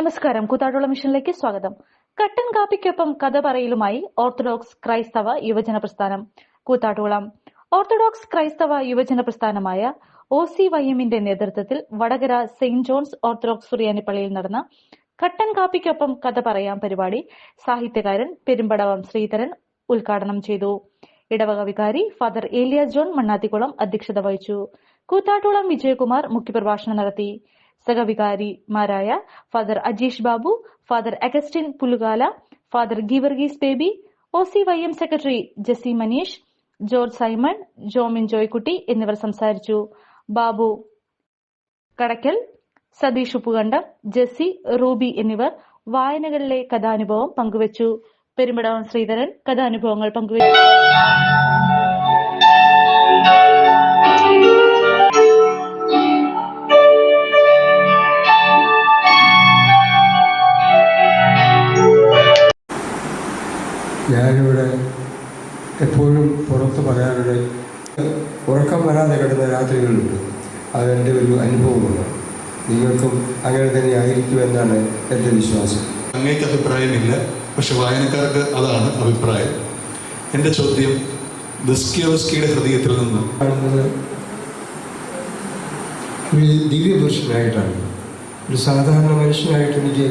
നമസ്കാരം. കൂത്താടുള്ള മിഷനിലേക്ക് സ്വാഗതം. കട്ടൻ കാപ്പിക്കൊപ്പം കഥ പറയലുമായി ഓർത്തഡോക്സ് ക്രൈസ്തവ യുവജന പ്രസ്ഥാനം. കൂത്താട്ടുകുളം. ഓർത്തഡോക്സ് ക്രൈസ്തവ യുവജന പ്രസ്ഥാനമായ ഒ സി വൈ എമ്മിന്റെ നേതൃത്വത്തിൽ വടകര സെയിന്റ് ജോൺസ് ഓർത്തഡോക്സ് സുറിയാനി പള്ളിയിൽ നടന്ന കട്ടൻ കാപ്പിക്കൊപ്പം കഥ പറയാം പരിപാടി സാഹിത്യകാരൻ പെരുമ്പടവം ശ്രീധരൻ ഉദ്ഘാടനം ചെയ്തു. ഇടവക വികാരി ഫാദർ ഏലിയ ജോൺ മണ്ണാത്തിക്കുളം അധ്യക്ഷത വഹിച്ചു. കൂത്താട്ടുളം വിജയകുമാർ മുഖ്യപ്രഭാഷണം നടത്തി. സഹവികാരിമാരായ father Ajeesh Babu father Augustine Pulukala father Geevarghese Baby O C Y M secretary Jessy Maneesh George Simon Jomin Joykutty എന്നിവർ സംസാരിച്ചു. ബാബു കടക്കൽ സതീഷ് ഉപ്പുകണ്ടം ജെസി റൂബി എന്നിവർ വായനകളിലെ കഥാനുഭവം പങ്കുവച്ചു. പെരുമ്പടവം ശ്രീധരൻ കഥാനുഭവങ്ങൾ പങ്കുവച്ചു. ഞാനിവിടെ എപ്പോഴും പുറത്ത് പറയാറുണ്ട് ഉറക്കം വരാതെ കിടന്ന രാത്രികളുണ്ട്. അതെന്റെ ഒരു അനുഭവമാണ്. നിങ്ങൾക്കും അങ്ങനെ തന്നെ ആയിരിക്കുമെന്നാണ് എന്റെ വിശ്വാസം. അങ്ങേക്ക് അഭിപ്രായമില്ല പക്ഷെ വായനക്കാർക്ക് അതാണ് അഭിപ്രായം. എന്റെ ചോദ്യം ദസ്കിയോസ്കിയുടെ ഹൃദയത്തിൽ നിന്ന്. കാണുന്നത് ഒരു ദിവ്യപുരുഷനായിട്ടാണ് ഒരു സാധാരണ മനുഷ്യനായിട്ട് എനിക്ക്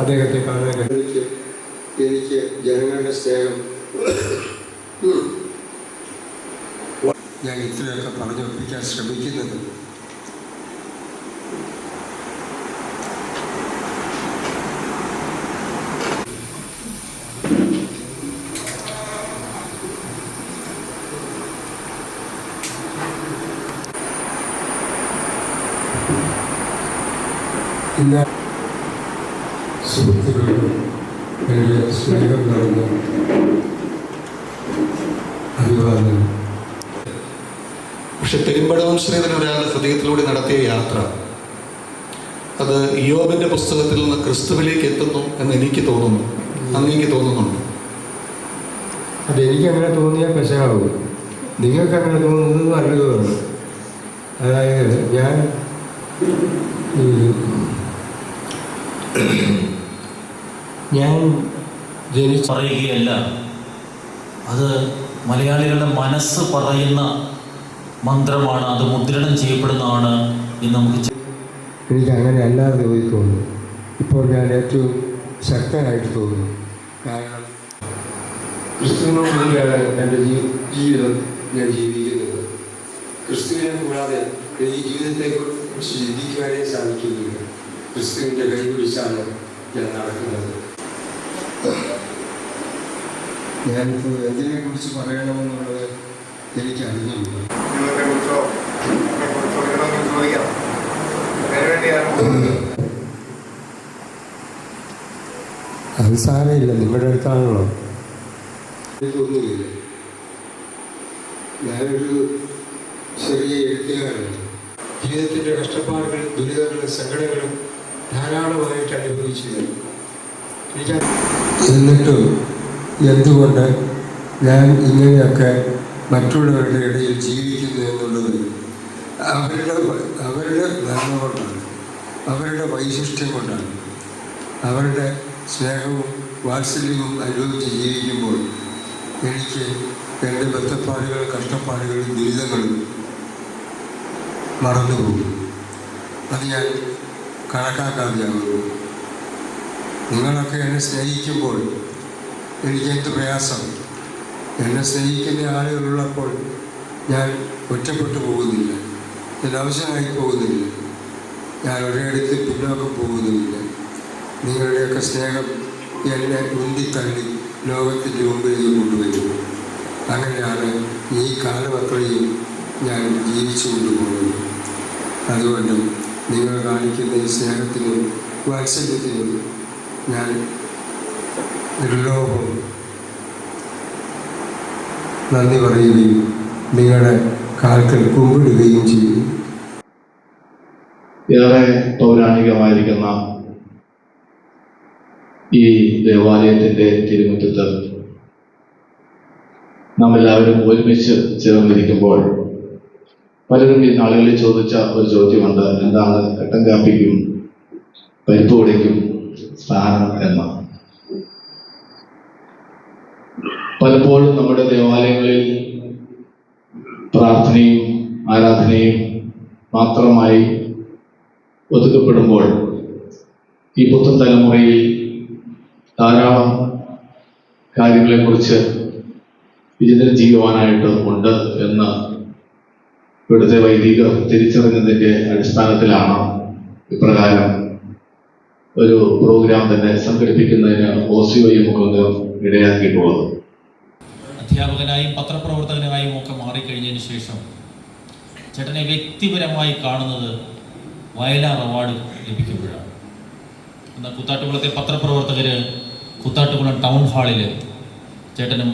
അദ്ദേഹത്തെ കാണാൻ കഴിയും എനിക്ക് ജനങ്ങളുടെ സ്നേഹം. ഞാൻ ഇത്രയൊക്കെ പറഞ്ഞു ഒപ്പിക്കാൻ ശ്രമിക്കുന്നത്. ഇന്ന് സുഹൃത്തുക്കളോട് എന്റെ സ്നേഹം നടന്ന അഭിവാദനം പക്ഷെ പെരുമ്പടവം ശ്രീധരൻ ഒരാളുടെ ഹൃദയത്തിലൂടെ നടത്തിയ യാത്ര. അത് യോബിന്റെ പുസ്തകത്തിൽ നിന്ന് ക്രിസ്തുവിലേക്ക് എത്തുന്നു എന്ന് എനിക്ക് തോന്നുന്നു. അങ്ങേക്ക് തോന്നുന്നുണ്ട്? അത് എനിക്ക് അങ്ങനെ തോന്നിയാൽ പെശകാവും. നിങ്ങൾക്ക് അങ്ങനെ തോന്നുന്നത് നല്ലതുമാണ് അതായത് ഞാൻ ഞാൻ ജനിച്ച പറയുകയല്ല. അത് മലയാളികളുടെ മനസ്സ് പറയുന്ന മന്ത്രമാണ്. അത് മുദ്രണം ചെയ്യപ്പെടുന്നതാണ് എന്ന് നമുക്ക് എനിക്ക് അങ്ങനെ അല്ലാതെ പോയി തോന്നുന്നു. ഇപ്പോൾ ഞാൻ ഏറ്റവും ശക്തനായിട്ട് തോന്നുന്നു. കാരണം ക്രിസ്തുവിനോട് കൂടിയാണ് എന്റെ ജീവിതം ഞാൻ ജീവിക്കുന്നത്. ക്രിസ്തുവിനെ കൂടാതെ എനിക്ക് ജീവിതത്തെ കുറിച്ച് ചിന്തിക്കുവാനേ സാധിക്കുന്നില്ല. ക്രിസ്തുവിന്റെ കൈ പിടിച്ചാണ് ഞാൻ നടക്കുന്നത്. ഞാനിപ്പോൾ എന്തിനെ കുറിച്ച് പറയണമെന്നുള്ളത് എനിക്ക് അറിഞ്ഞില്ല ജീവിതത്തെ കുറിച്ചോ കുറിച്ചോ വേണമെങ്കിൽ ചോദിക്കാം അതിനുവേണ്ടിയാണ് അത് സാരമില്ല നിങ്ങളുടെ അടുത്താണല്ലോ. എനിക്കൊന്നുമില്ല. ഞാനൊരു ചെറിയ എഴുത്തുകാരനാണ്. ജീവിതത്തിന്റെ കഷ്ടപ്പാടുകളും ദുരിതങ്ങളും സങ്കടങ്ങളും ധാരാളമായിട്ട് അനുഭവിച്ചു എന്നിട്ടും എന്തുകൊണ്ട് ഞാൻ ഇങ്ങനെയൊക്കെ മറ്റുള്ളവരുടെ ഇടയിൽ ജീവിക്കുന്നു എന്നുള്ളത് അവരുടെ അവരുടെ നന്മ കൊണ്ടാണ് അവരുടെ വൈശിഷ്ട്യം കൊണ്ടാണ്. അവരുടെ സ്നേഹവും വാത്സല്യവും അനുഭവിച്ച് ജീവിക്കുമ്പോൾ എനിക്ക് എന്റെ ബന്ധപ്പാടുകൾ കഷ്ടപ്പാടുകളും ദുരിതങ്ങളും മറന്നുപോകും. അത് ഞാൻ കണക്കാക്കാതെയാകുന്നു. നിങ്ങളൊക്കെ എന്നെ സ്നേഹിക്കുമ്പോൾ എനിക്കെന്ത് പ്രയാസം. എന്നെ സ്നേഹിക്കുന്ന ആളുകളുള്ളപ്പോൾ ഞാൻ ഒറ്റപ്പെട്ടു പോകുന്നില്ല. ഞാൻ ആവശ്യമായി പോകുന്നില്ല. ഞാൻ ഒരിടത്ത് പിന്നോക്കം പോകുന്നുമില്ല നിങ്ങളുടെയൊക്കെ സ്നേഹം എന്നെ ഉന്തിത്തള്ളി ലോകത്തിന്റെ മുമ്പിലേക്ക് കൊണ്ടുവരുന്നു അങ്ങനെയാണ് ഈ കാലമത്രയും ഞാൻ ജീവിച്ചു കൊണ്ടുപോകുന്നത്. അതുകൊണ്ട് നിങ്ങൾ കാണിക്കുന്ന ഈ സ്നേഹത്തിനും വാത്സല്യത്തിനും ഞാൻ നിർലോഭം നന്ദി പറയുകയും നിങ്ങളുടെ കാൽക്കൽ കുമ്പിടുകയും ചെയ്യും. ഏറെ പൗരാണികമായിരിക്കുന്ന ഈ ദേവാലയത്തിന്റെ തിരുമുറ്റത്ത് നാം എല്ലാവരും ഒരുമിച്ച് ചേർന്നിരിക്കുമ്പോൾ പലരും ഈ നാളുകളിൽ ചോദിച്ച ഒരു ചോദ്യമുണ്ട്. എന്താണ് കട്ടൻ കാപ്പിക്കും പരിപ്പ് വടയ്ക്കും സ്ഥാനം എന്ന്? പലപ്പോഴും നമ്മുടെ ദേവാലയങ്ങളിൽ പ്രാർത്ഥനയും ആരാധനയും മാത്രമായി ഒതുക്കപ്പെടുമ്പോൾ ഈ പുത്തൻ തലമുറയിൽ ധാരാളം കാര്യങ്ങളെക്കുറിച്ച് വിചിന്തനം ചെയ്യുവാനായിട്ട് ഉണ്ട് എന്ന് ഇവിടുത്തെ വൈദികർ തിരിച്ചറിഞ്ഞതിന്റെ അടിസ്ഥാനത്തിലാണ് ഇപ്രകാരം ഒരു പ്രോഗ്രാം തന്നെ സംഘടിപ്പിക്കുന്നതിന് ഒ മുഖാന്തരം ഇടയാക്കിയിട്ടുള്ളത്. അധ്യാപകനായും പത്രപ്രവർത്തകനായും ഒക്കെ മാറിക്കഴിഞ്ഞതിന് ശേഷം ചേട്ടനെ വ്യക്തിപരമായി കാണുന്നത് വയലാർ അവാർഡ് ലഭിക്കുമ്പോഴാണ്. എന്നാൽ കൂത്താട്ടുകുളത്തെ പത്രപ്രവർത്തകർ കൂത്താട്ടുകുളം ടൗൺ ഹാളിൽ ചേട്ടനും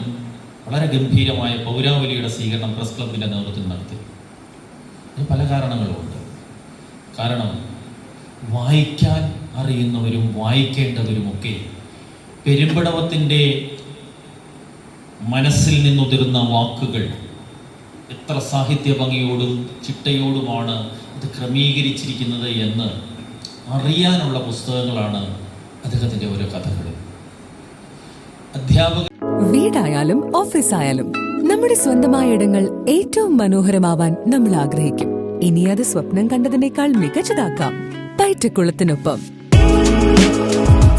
വളരെ ഗംഭീരമായ പൗരാവലിയുടെ സ്വീകരണം പ്രസ് ക്ലബിന്റെ നേതൃത്വത്തിൽ നടത്തി. ഇതിന് പല കാരണങ്ങളുമുണ്ട് കാരണം വായിക്കാൻ അറിയുന്നവരും വായിക്കേണ്ടവരുമൊക്കെ പെരുമ്പടവത്തിന്റെ മനസ്സിൽ നിന്നുതിർന്ന വാക്കുകൾ എത്ര സാഹിത്യ ഭംഗിയോടും ചിട്ടയോടുമാണ് ഇത് ക്രമീകരിച്ചിരിക്കുന്നത് എന്ന് അറിയാനുള്ള പുസ്തകങ്ങളാണ് അദ്ദേഹത്തിന്റെ ഓരോ കഥകൾ. അധ്യാപക വീടായാലും ഓഫീസായാലും നമ്മുടെ സ്വന്തമായ ഇടങ്ങൾ ഏറ്റവും മനോഹരമാവാൻ നമ്മൾ ആഗ്രഹിക്കും. ഇനി അത് സ്വപ്നം കണ്ടതിനേക്കാൾ മികച്ചതാക്കാം. പയറ്റക്കുളത്തിനൊപ്പം